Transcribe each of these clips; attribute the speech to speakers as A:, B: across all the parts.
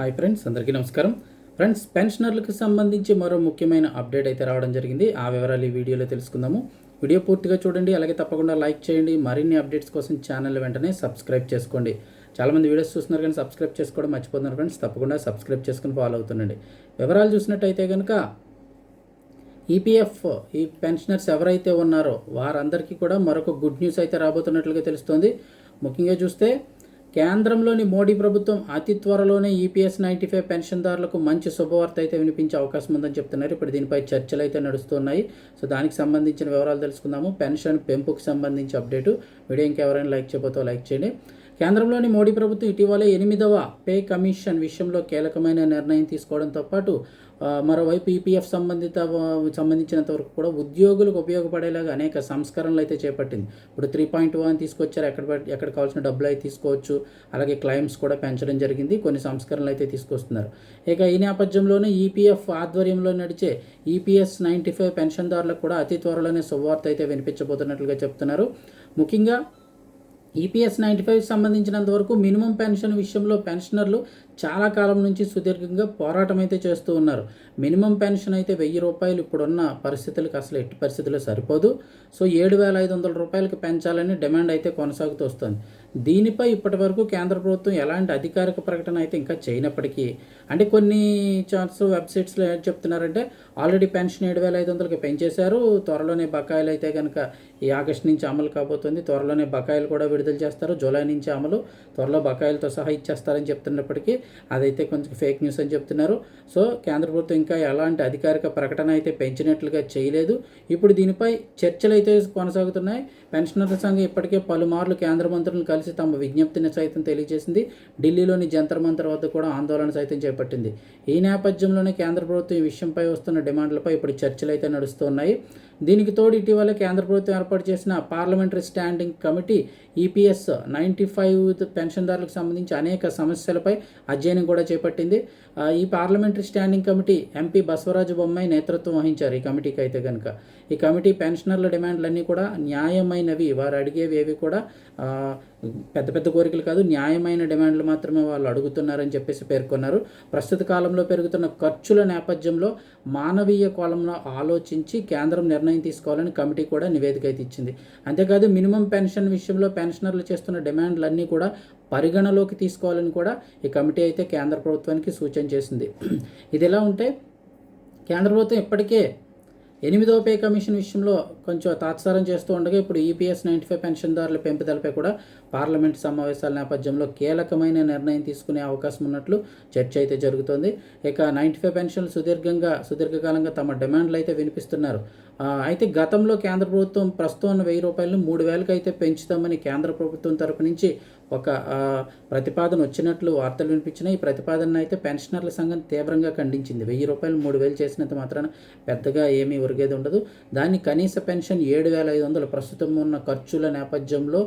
A: Hi friends అందరికీ నమస్కారం. Friends పెన్షనర్లకు సంబంధించి మరో ముఖ్యమైన అప్డేట్ అయితే రావడం జరిగింది. ఆ వివరాలు ఈ వీడియోలో తెలుసుకుందాము. వీడియో పూర్తిగా చూడండి అలాగే తప్పకుండా లైక్ చేయండి. మరిన్ని అప్డేట్స్ కోసం ఛానల్ వెంటనే సబ్స్క్రైబ్ చేసుకోండి. చాలామంది వీడియోస్ చూస్తున్నారు కానీ సబ్స్క్రైబ్ చేసుకోవడం మర్చిపోతున్నారు ఫ్రెండ్స్. తప్పకుండా సబ్స్క్రైబ్ చేసుకుని ఫాలో అవుతుండండి. వివరాలు చూసినట్టయితే కనుక ఈపీఎఫ్ ఈ పెన్షనర్స్ ఎవరైతే ఉన్నారో వారందరికీ కూడా మరొక గుడ్ న్యూస్ అయితే రాబోతున్నట్లుగా తెలుస్తోంది. ముఖ్యంగా చూస్తే కేంద్రంలోని మోడీ ప్రభుత్వం అతి త్వరలోనే ఈపీఎస్ నైంటీ ఫైవ్ పెన్షన్దారులకు మంచి శుభవార్త అయితే వినిపించే అవకాశం ఉందని చెప్తున్నారు. ఇప్పుడు దీనిపై చర్చలు అయితే నడుస్తున్నాయి. సో దానికి సంబంధించిన వివరాలు తెలుసుకుందాము. పెన్షన్ పెంపుకు సంబంధించి అప్డేటు. వీడియో ఇంకెవరైనా లైక్ చేయబోతో లైక్ చేయండి. కేంద్రంలోని మోడీ ప్రభుత్వం ఇటీవలే ఎనిమిదవ పే కమిషన్ విషయంలో కీలకమైన నిర్ణయం తీసుకోవడంతో పాటు మరోవైపు ఈపీఎఫ్ సంబంధిత సంబంధించినంత వరకు కూడా ఉద్యోగులకు ఉపయోగపడేలాగా అనేక సంస్కరణలు అయితే చేపట్టింది. ఇప్పుడు త్రీ పాయింట్ వన్ తీసుకొచ్చారు ఎక్కడ ఎక్కడ కావాల్సిన డబ్బులు అయితే తీసుకోవచ్చు అలాగే క్లైమ్స్ కూడా పెంచడం జరిగింది కొన్ని సంస్కరణలు అయితే తీసుకొస్తున్నారు. ఇక ఈ నేపథ్యంలోనే ఈపీఎఫ్ ఆధ్వర్యంలో నడిచే ఈపీఎస్ నైంటీ ఫైవ్ పెన్షన్దారులకు కూడా అతి త్వరలోనే శుభవార్త అయితే వినిపించబోతున్నట్లుగా చెప్తున్నారు. ముఖ్యంగా ఈపీఎస్ నైంటీ ఫైవ్ సంబంధించినంత వరకు మినిమం పెన్షన్ విషయంలో పెన్షనర్లు చాలా కాలం నుంచి సుదీర్ఘంగా పోరాటం అయితే చేస్తూ ఉన్నారు. మినిమం పెన్షన్ అయితే వెయ్యి రూపాయలు ఇప్పుడున్న పరిస్థితులకు అసలు ఎట్టి పరిస్థితుల్లో సరిపోదు. సో ఏడు వేల ఐదు వందల రూపాయలకు పెంచాలని డిమాండ్ అయితే కొనసాగుతూ వస్తుంది. దీనిపై ఇప్పటి వరకు కేంద్ర ప్రభుత్వం ఎలాంటి అధికారిక ప్రకటన అయితే ఇంకా చేయనప్పటికీ అంటే కొన్ని ఛాన్స్ వెబ్సైట్స్లో ఏం చెప్తున్నారంటే ఆల్రెడీ పెన్షన్ ఏడు వేల ఐదు వందలకి పెంచేశారు. త్వరలోనే బకాయిలు అయితే కనుక ఈ ఆగస్టు నుంచి అమలు కాబోతుంది. త్వరలోనే బకాయిలు కూడా విడుదల చేస్తారు. జూలై నుంచి అమలు. త్వరలో బకాయిలతో సహా ఇచ్చేస్తారని చెప్తున్నప్పటికీ అదైతే కొంచెం ఫేక్ న్యూస్ అని చెప్తున్నారు. సో కేంద్ర ప్రభుత్వం ఇంకా ఎలాంటి అధికారిక ప్రకటన అయితే పెంచినట్లుగా చేయలేదు. ఇప్పుడు దీనిపై చర్చలు అయితే కొనసాగుతున్నాయి. పెన్షనర్ల సంఘం ఇప్పటికే పలుమార్లు కేంద్ర మంత్రులను కలిసి తమ విజ్ఞప్తిని సైతం తెలియజేసింది. ఢిల్లీలోని జంతర్ మంతర్ వద్ద కూడా ఆందోళన సైతం చేపట్టింది. ఈ నేపథ్యంలోనే కేంద్ర ప్రభుత్వం ఈ విషయంపై వస్తున్న డిమాండ్లపై ఇప్పుడు చర్చలు అయితే నడుస్తున్నాయి. దీనికి తోడు ఇటీవల కేంద్ర ప్రభుత్వం ఏర్పాటు చేసిన parliamentary standing committee EPS ninety five పెన్షన్దారులకు సంబంధించి అనేక సమస్యలపై అధ్యయనం కూడా చేపట్టింది. ఈ parliamentary standing committee MP Basavaraju Bommai నేతృత్వం వహించారు ఈ కమిటీకి అయితే కనుక ఈ కమిటీ పెన్షనర్ల డిమాండ్లన్నీ కూడా న్యాయమైనవి. వారు అడిగేవి ఏవి కూడా పెద్ద పెద్ద కోరికలు కాదు న్యాయమైన డిమాండ్లు మాత్రమే వాళ్ళు అడుగుతున్నారని చెప్పేసి పేర్కొన్నారు. ప్రస్తుత కాలంలో పెరుగుతున్న ఖర్చుల నేపథ్యంలో మానవీయ కోణంలో ఆలోచించి కేంద్రం నిర్ణయం తీసుకోవాలని కమిటీ కూడా నివేదిక అయితే ఇచ్చింది. అంతేకాదు మినిమం పెన్షన్ విషయంలో పెన్షనర్లు చేస్తున్న డిమాండ్లన్నీ కూడా పరిగణలోకి తీసుకోవాలని కూడా ఈ కమిటీ అయితే కేంద్ర ప్రభుత్వానికి సూచన చేసింది. ఇది ఎలా ఉంటే కేంద్ర ప్రభుత్వం ఇప్పటికే ఎనిమిదవ పే కమిషన్ విషయంలో కొంచెం తాత్సారం చేస్తూ ఉండగా ఇప్పుడు ఈపీఎస్ నైంటీ ఫైవ్ పెన్షన్దారుల పెంపుదలపై కూడా పార్లమెంట్ సమావేశాల నేపథ్యంలో కీలకమైన నిర్ణయం తీసుకునే అవకాశం ఉన్నట్లు చర్చ అయితే జరుగుతోంది. ఇక నైంటీ ఫైవ్ పెన్షన్లు సుదీర్ఘంగా సుదీర్ఘకాలంగా తమ డిమాండ్లు అయితే వినిపిస్తున్నారు. అయితే గతంలో కేంద్ర ప్రభుత్వం ప్రస్తుతం ఉన్న వెయ్యి రూపాయలను మూడు వేలకు అయితే పెంచుతామని కేంద్ర ప్రభుత్వం తరపు నుంచి ఒక ప్రతిపాదన వచ్చినట్లు వార్తలు వినిపించినా ఈ ప్రతిపాదన అయితే పెన్షనర్ల సంఘం తీవ్రంగా ఖండించింది. వెయ్యి రూపాయలు మూడు వేలు చేసినంత మాత్రాన పెద్దగా ఏమీ ఒరిగేది ఉండదు. దాన్ని కనీస పెన్షన్ ఏడు వేల ఐదు వందలు ప్రస్తుతం ఉన్న ఖర్చుల నేపథ్యంలో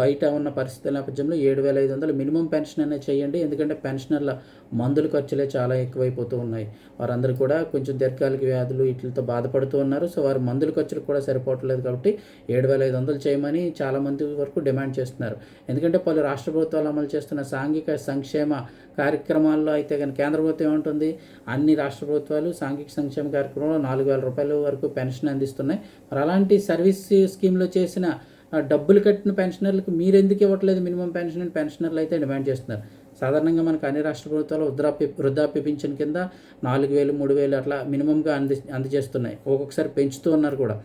A: బయట ఉన్న పరిస్థితుల నేపథ్యంలో ఏడు వేల ఐదు వందలు మినిమం పెన్షన్ అనేది చేయండి. ఎందుకంటే పెన్షనర్ల మందుల ఖర్చులే చాలా ఎక్కువైపోతూ ఉన్నాయి. వారందరూ కూడా కొంచెం దీర్ఘకాలిక వ్యాధులు వీటితో బాధపడుతూ ఉన్నారు. సో వారి మందుల ఖర్చులు కూడా సరిపోవట్లేదు కాబట్టి ఏడు వేల ఐదు వందలు చేయమని చాలామంది వరకు డిమాండ్ చేస్తున్నారు. ఎందుకంటే పలు రాష్ట్ర ప్రభుత్వాలు అమలు చేస్తున్న సాంఘిక సంక్షేమ కార్యక్రమాల్లో అయితే కానీ కేంద్ర ప్రభుత్వం ఏముంటుంది? అన్ని రాష్ట్ర ప్రభుత్వాలు సాంఘిక సంక్షేమ కార్యక్రమంలో నాలుగు వేల రూపాయల వరకు పెన్షన్ అందిస్తున్నాయి. మరి అలాంటి సర్వీస్ స్కీమ్లో చేసిన డబ్బులు కట్టిన పెన్షనర్లకు మీరు ఎందుకు ఇవ్వట్లేదు మినిమం పెన్షన్ అని పెన్షనర్లు అయితే డిమాండ్ చేస్తున్నారు. సాధారణంగా మనకు అన్ని రాష్ట్ర ప్రభుత్వాలు వృద్ధాప్య వృద్ధాప్య పింఛన్ కింద నాలుగు వేలు మూడు వేలు అట్లా మినిమంగా అంది అందజేస్తున్నాయి. ఒక్కొక్కసారి పెంచుతూ ఉన్నారు కూడా.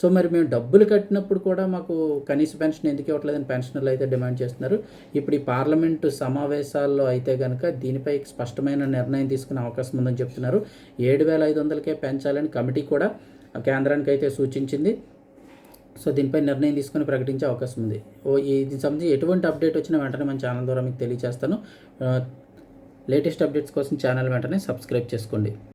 A: సో మరి మేము డబ్బులు కట్టినప్పుడు కూడా మాకు కనీస పెన్షన్ ఎందుకు ఇవ్వట్లేదని పెన్షనర్లు అయితే డిమాండ్ చేస్తున్నారు. ఇప్పుడు ఈ పార్లమెంటు సమావేశాల్లో అయితే కనుక దీనిపై స్పష్టమైన నిర్ణయం తీసుకునే అవకాశం ఉందని చెప్తున్నారు. ఏడు వేల ఐదు వందలకే పెంచాలని కమిటీ కూడా కేంద్రానికి అయితే సూచించింది. సో దీనిపై నిర్ణయం తీసుకొని ప్రకటించే అవకాశం ఉంది. ఓ ఇది సంబంధించి ఎటువంటి అప్డేట్ వచ్చినా వెంటనే మన ఛానల్ ద్వారా మీకు తెలియజేస్తాను. లేటెస్ట్ అప్డేట్స్ కోసం ఛానల్ వెంటనే సబ్స్క్రైబ్ చేసుకోండి.